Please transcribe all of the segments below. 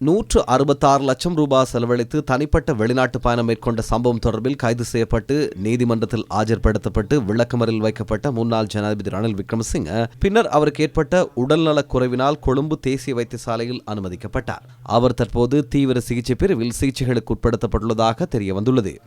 நூற்று அறுபத்தாறு லட்சம் ரூபாய் செலவழித்து தனிப்பட்ட வெளிநாட்டு பயணம் மேற்கொண்ட சம்பவம் தொடர்பில் கைது செய்யப்பட்டு நீதிமன்றத்தில் ஆஜர்படுத்தப்பட்டு விளக்கமறில் வைக்கப்பட்ட முன்னாள் ஜனாதிபதி ரணில் விக்ரமசிங்க பின்னர் அவருக்கு ஏற்பட்ட உடல்நலக் குறைவினால் கொழும்பு தேசிய வைத்தியசாலையில் அனுமதிக்கப்பட்டார். அவர் தற்போது தீவிர சிகிச்சை பிரிவில் சிகிச்சைகளுக்கு உட்படுத்தப்பட்டுள்ளதாக தெரிய வந்துள்ளது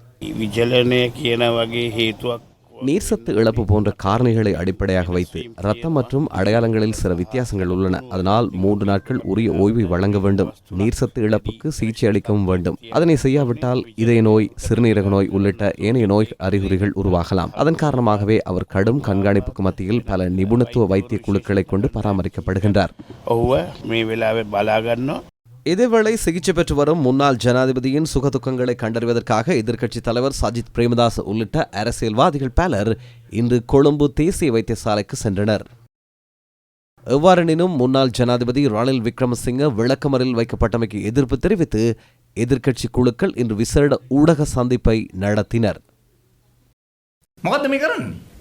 நீர்சத்து இழப்பு போன்ற காரணிகளை அடிப்படையாக வைத்து ரத்தம் மற்றும் அடையாளங்களில் சில வித்தியாசங்கள் உள்ளன. அதனால் மூன்று நாட்கள் உரிய ஓய்வை வழங்க வேண்டும். நீர்சத்து இழப்புக்கு சிகிச்சை அளிக்கவும் வேண்டும். அதனை செய்யாவிட்டால் இதய நோய் சிறுநீரக நோய் உள்ளிட்ட ஏனைய நோய் அறிகுறிகள் உருவாகலாம். அதன் காரணமாகவே அவர் கடும் கண்காணிப்புக்கு மத்தியில் பல நிபுணத்துவ வைத்திய குழுக்களை கொண்டு பராமரிக்கப்படுகின்றார். இதேவேளை சிகிச்சை பெற்று வரும் முன்னாள் ஜனாதிபதியின் சுகதுக்கங்களை கண்டறிவதற்காக எதிர்க்கட்சித் தலைவர் சஜித் பிரேமதாஸ் உள்ளிட்ட அரசியல்வாதிகள் பலர் இன்று கொழும்பு தேசிய வைத்தியசாலைக்கு சென்றனர். எவ்வாறெனினும் முன்னாள் ஜனாதிபதி ரணில் விக்ரமசிங்க விளக்கமறில் வைக்கப்பட்டமைக்கு எதிர்ப்பு தெரிவித்து எதிர்க்கட்சி குழுக்கள் இன்று விசேட ஊடக சந்திப்பை நடத்தினர்.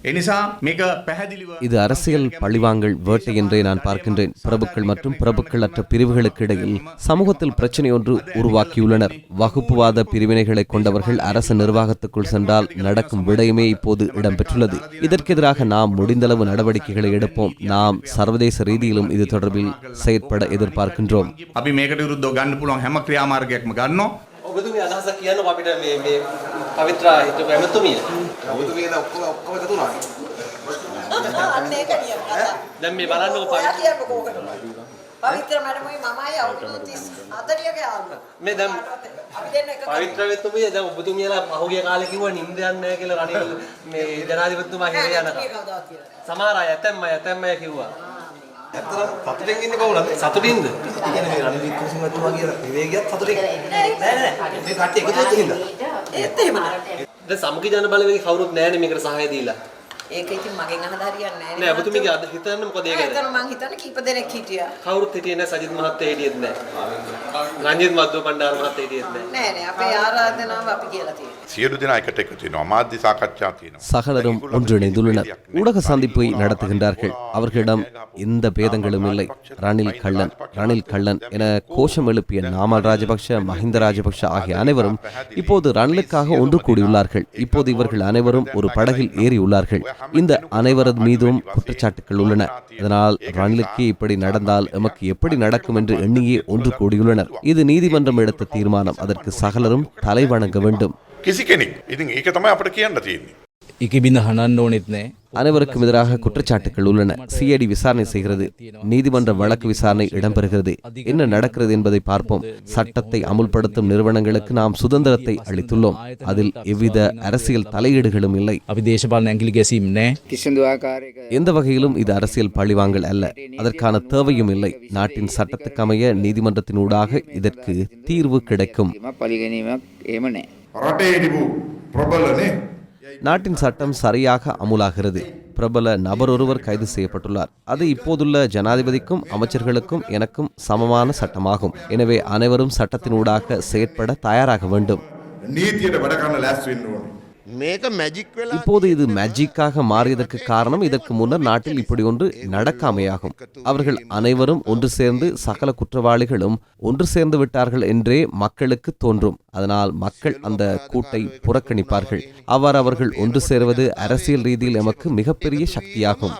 මොකක්ද මේ කරන්න. එනිසා මේක පැහැදිලිව இது அரசியல் பழிவாங்கல் வேட்டை என்றே நான் பார்க்கின்றேன் பிரபுக்கள் மற்றும் பிரபுக்கள் அற்ற பிரிவுகளுக்கு இடையில் சமூகத்தில் பிரச்சனை ஒன்று உருவாக்கியுள்ளனர் வகுப்புவாத பிரிவினைகளை கொண்டவர்கள் அரசு நிர்வாகத்துக்குள் சென்றால் நடக்கும் விடயமே இப்போது இடம்பெற்றுள்ளது இதற்கெதிராக நாம் முடிந்தளவு நடவடிக்கைகளை எடுப்போம் நாம் சர்வதேச ரீதியிலும் இது தொடர்பில் செயற்பட எதிர்பார்க்கின்றோம் අපි මේකට විරුද්ධව ගන්න පුළුවන් හැම ක්‍රියාමාර්ගයක්ම ගන්නවා. ඔබතුමී අදහසක් කියන්න අපිට මේ මේ පවිත්‍ර හිටපු ඇමතුමිය ඔබතුමියද ඔක්කොම ඔක්කොම එකතු වුණානේ. අන්න ඒක නියම කතා. දැන් මේ බලන්නකො ඔයා පවිත්‍ර කියන්නකෝ ඕකට. පවිත්‍ර මැඩමයි මමයි අවුරුදු 30 40ක යාළුවා. මේ දැන් අපි දෙන්න එක පවිත්‍ර වෙතුමිය දැන් ඔබතුමියලා පහුගිය කාලේ කිව්වා නිින්ද යන්නේ නැහැ කියලා රනිල් මේ ජනාධිපතිතුමා හිරේ කියලා. සමහර අය ඇතැම්ම අය ඇතැම්ම අය කිව්වා ඇත්තටම සතුටෙන් ඉන්නේ කවුරුද? සතුටින්ද ඒ කියන්නේ මේ රනිල් වික්‍රමසිංහතුමා කියන විවේකයත් සතුටෙන්. නෑ නෑ මේ කට්ටිය එකතු වෙච්ච හින්දා. ඒත් එහෙම නෑ. දැන් සමුගි ජන බලවේගය කවුරුත් නැහැනේ මේකට සහාය දීලා ඒක ඉතින් මගෙන් අහලා හරියන්නේ නෑ ඔබතුමීගේ අද හිතන්න මොකද ඒ ගැන එතන මං හිතන්නේ කීප දෙනෙක් හිටියා. කවුරුත් හිටියේ නැහැ සජිත් මහත්තයා හිටියෙත් නැහැ රංජිත් මද්දෝ පණ්ඩාර මහත්තයා හිටියෙත් නැහැ නෑ නෑ අපේ ආරාධනාව අපි කියලා තියෙනවා. සියලු දෙනා එකට එකතු වෙනවා මාධ්‍ය සාකච්ඡා තියෙනවා சகலரும் ஒன்றிணைந்துள்ளனர் ஊடக சந்திப்பை நடத்துகின்றார்கள் அவர்களிடம் எந்த பேதங்களும் இல்லை ரணில் கள்ளன் ரணில் கள்ளன் என கோஷம் எழுப்பிய நாமல் ராஜபக்ஷ மஹிந்த ராஜபக்ஷ ஆகிய அனைவரும் இப்போது ரணிலுக்காக ஒன்று கூடியுள்ளார்கள் இப்போது இவர்கள் அனைவரும் ஒரு படகில் ஏறியுள்ளார்கள் இந்த அனைவரது மீதும் குற்றச்சாட்டுகள் உள்ளன. இதனால் ரணிலுக்கு இப்படி நடந்தால் எமக்கு எப்படி நடக்கும் என்று எண்ணியே ஒன்று கூடியுள்ளனர். இது நீதிமன்றம் எடுத்த தீர்மானம். அதற்கு சகலரும் தலைவணங்க வேண்டும். இக்கிபிந்து ஹனான்னோனித்னே அனைவருக்கும் எதிராக குற்றச்சாட்டுகள் உள்ளன சிஐடி விசாரணை செய்கிறது நீதிமன்ற வழக்கு விசாரணை இடம்பெறுகிறது என்ன நடக்கிறது என்பதை பார்ப்போம் சட்டத்தை அமுல்படுத்தும் நிறுவனங்களுக்கு நாம் சுதந்திரத்தை அளித்துள்ளோம் அதில் எவ்வித அரசியல் தலையீடுகளும் இல்லை எந்த வகையிலும் இது அரசியல் பழிவாங்கல் அல்ல அதற்கான தேவையும் இல்லை நாட்டின் சட்டத்துக்கமைய நீதிமன்றத்தின் ஊடாக இதற்கு தீர்வு கிடைக்கும் நாட்டின் சட்டம் சரியாக அமுலாகிறது. பிரபல நபர் ஒருவர் கைது செய்யப்பட்டுள்ளார். அது இப்போதுள்ள ஜனாதிபதிக்கும் அமைச்சர்களுக்கும் எனக்கும் சமமான சட்டமாகும். எனவே அனைவரும் சட்டத்தினூடாக செயற்பட தயாராக வேண்டும். இப்போது இது மேஜிக்காக மாறியதற்கு காரணம் இதற்கு முன்னர் நாட்டில் இப்படி ஒன்று நடக்காமையாகும். அவர்கள் அனைவரும் ஒன்று சேர்ந்து சகல குற்றவாளிகளும் ஒன்று சேர்ந்து விட்டார்கள் என்றே மக்களுக்கு தோன்றும். அதனால் மக்கள் அந்த கூட்டை புறக்கணிப்பார்கள். அவர் அவர்கள் ஒன்று சேர்வது அரசியல் ரீதியில் எமக்கு மிகப்பெரிய சக்தியாகும்.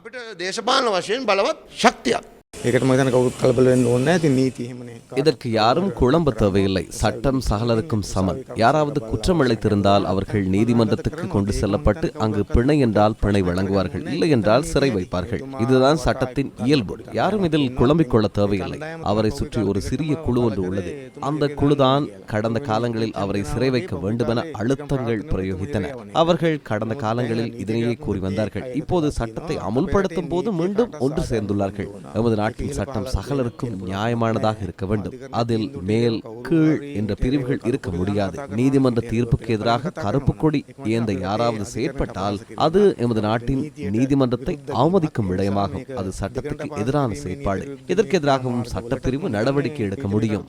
இதற்கு யாரும் குழம்ப தேவையில்லை சட்டம் சகலருக்கும் சமன் யாராவது குற்றம் இழைத்திருந்தால் அவர்கள் நீதிமன்றத்துக்கு கொண்டு செல்லப்பட்டு அங்கு பிணை என்றால் பிணை வழங்குவார்கள் இல்லை என்றால் சிறை வைப்பார்கள். இதுதான் சட்டத்தின் இயல்பு. யாரும் இதில் குழம்பிக் தேவையில்லை. அவரை சுற்றி ஒரு சிறிய குழு ஒன்று உள்ளது. அந்த குழுதான் கடந்த காலங்களில் அவரை சிறை வைக்க வேண்டுமென அழுத்தங்கள் பிரயோகித்தன. அவர்கள் கடந்த காலங்களில் இதனையே கூறி வந்தார்கள். இப்போது சட்டத்தை அமுல்படுத்தும் போது மீண்டும் ஒன்று சேர்ந்துள்ளார்கள். எமது நாட்டின் சட்டம் சகலருக்கும் நியாயமானதாக இருக்க வேண்டும் அதில் மேல் கீழ் என்ற பிரிவுகள் இருக்க முடியாது நீதிமன்ற தீர்ப்புக்கு எதிராக கருப்பு கொடி ஏந்த யாராவது செயற்பட்டால் அது எமது நாட்டின் நீதிமன்றத்தை அவமதிக்கும் விடயமாகும் அது சட்டத்துக்கு எதிரான செயற்பாடு இதற்கு எதிராகவும் சட்டப்பிரிவு நடவடிக்கை எடுக்க முடியும்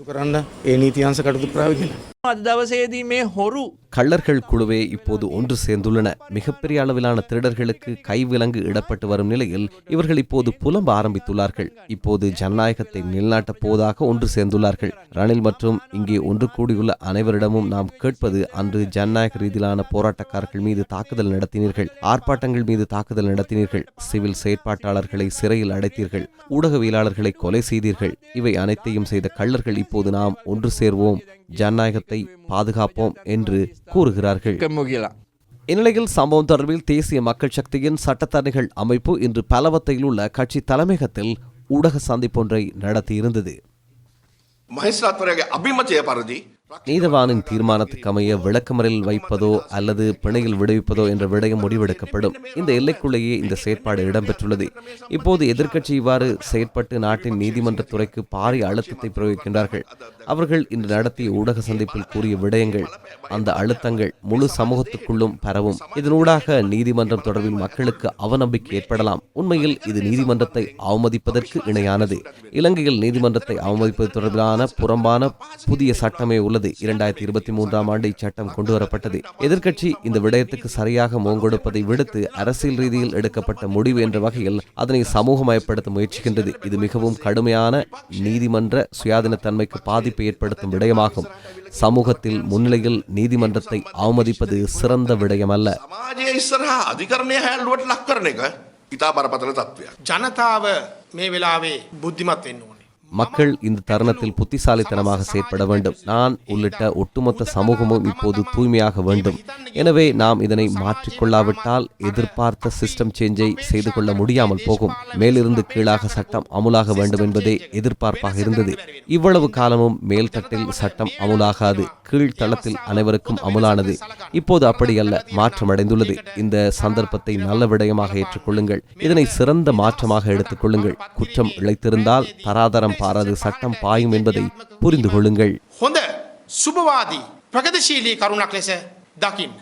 කරන්න ඒ නීති අංශ කටයුතු කරාවි කියලා. අද දවසේදී මේ හොරු கள்ளர்கள் குழுவே இப்போது ஒன்று சேர்ந்துள்ளன மிகப்பெரிய அளவிலான திருடர்களுக்கு கைவிலங்கு இடப்பட்டு வரும் நிலையில் இவர்கள் இப்போது புலம்ப ஆரம்பித்துள்ளார்கள் இப்போது ஜனநாயகத்தை நிலைநாட்டப் போவதாக ஒன்று சேர்ந்துள்ளார்கள் ரணில் மற்றும் இங்கே ஒன்று கூடியுள்ள அனைவரிடமும் நாம் கேட்பது அன்று ஜனநாயக ரீதியிலான போராட்டக்காரர்கள் மீது தாக்குதல் நடத்தினீர்கள் ஆர்ப்பாட்டங்கள் மீது தாக்குதல் நடத்தினீர்கள் சிவில் செயற்பாட்டாளர்களை சிறையில் அடைத்தீர்கள் ஊடகவியலாளர்களை கொலை செய்தீர்கள் இவை அனைத்தையும் செய்த கள்ளர்கள் இப்போது நாம் ஒன்று சேர்வோம் ஜனநாயகத்தை பாதுகாப்போம் என்று கூறுகிறார்கள். இந்நிலையில் சம்பவம் தொடர்பில் தேசிய மக்கள் சக்தியின் சட்டத்தரணிகள் அமைப்பு இன்று பலவத்தையில் உள்ள கட்சி தலைமையகத்தில் ஊடக சந்திப்பொன்றை நடத்தியிருந்தது. மகேஸ்வரத்துறையை அபிமத்திய பாரதி நீதவானின் தீர்மானத்துக்கு அமைய விளக்கமறில் வைப்பதோ அல்லது பிணையில் விடுவிப்பதோ என்ற விடயம் முடிவெடுக்கப்படும். இந்த எல்லைக்குள்ளேயே இந்த செயற்பாடு இடம்பெற்றுள்ளது. இப்போது எதிர்க்கட்சி இவ்வாறு செயற்பட்டு நாட்டின் நீதிமன்ற துறைக்கு பாரிய அழுத்தத்தை பிரயோகிக்கின்றார்கள். அவர்கள் இன்று நடத்திய ஊடக சந்திப்பில் கூறிய விடயங்கள் அந்த அழுத்தங்கள் முழு சமூகத்துக்குள்ளும் பரவும். இதனூடாக நீதிமன்றம் தொடர்பில் மக்களுக்கு அவநம்பிக்கை ஏற்படலாம். உண்மையில் இது நீதிமன்றத்தை அவமதிப்பதற்கு இணையானது. இலங்கையில் நீதிமன்றத்தை அவமதிப்பது தொடர்பிலான புறம்பான புதிய சட்டமே உள்ளது. இரண்டாயிரத்தி இருபத்தி மூன்றாம் ஆண்டு இச்சட்டம் கொண்டுவரப்பட்டது எதிர்க்கட்சி இந்த விடயத்துக்கு சரியாக முகங்கொடுப்பதை விடுத்து அரசியல் ரீதியில் எடுக்கப்பட்ட முடிவு என்ற வகையில் அதனை சமூகமயப்படுத்த முயற்சிக்கின்றது இது மிகவும் கடுமையான நீதிமன்ற சுயாதீனத்தன்மைக்கு பாதிப்பை ஏற்படுத்தும் விடயமாகும் சமூகத்தில் முன்னிலையில் நீதிமன்றத்தை அவமதிப்பது சிறந்த விடயமல்ல සමාජය ඉස්සරහා අධිකරණය හැල්ලුවට ලක් කරන එක ඉතා බරපතල තත්ත්වයක්. ජනතාව මේ වෙලාවේ බුද්ධිමත් වෙන්න ඕනේ. மக்கள் இந்த தருணத்தில் புத்திசாலித்தனமாக செயற்பட வேண்டும். நான் உள்ளிட்ட ஒட்டுமொத்த சமூகமும் இப்போது தூய்மையாக வேண்டும். எனவே நாம் இதனை மாற்றிக்கொள்ளாவிட்டால் எதிர்பார்த்த சிஸ்டம் சேஞ்சை செய்து கொள்ள முடியாமல் போகும். மேலிருந்து கீழாக சட்டம் அமுலாக வேண்டும் என்பதே எதிர்பார்ப்பாக இருந்தது. இவ்வளவு காலமும் மேல்தட்டில் சட்டம் அமுலாகாது. கீழ்த்தளத்தில் அனைவருக்கும் அமுலானது. இப்போது அப்படியல்ல மாற்றமடைந்துள்ளது இந்த சந்தர்ப்பத்தை நல்ல விடயமாக ஏற்றுக்கொள்ளுங்கள். இதனை சிறந்த மாற்றமாக எடுத்துக்கொள்ளுங்கள். குற்றம் இழைத்திருந்தால் தராதரம் பாரது சட்டம் பாயும் என்பதை புரிந்து கொள்ளுங்கள். சுபவாதி பிரகதிசீலி கருணாக்லேச தகின்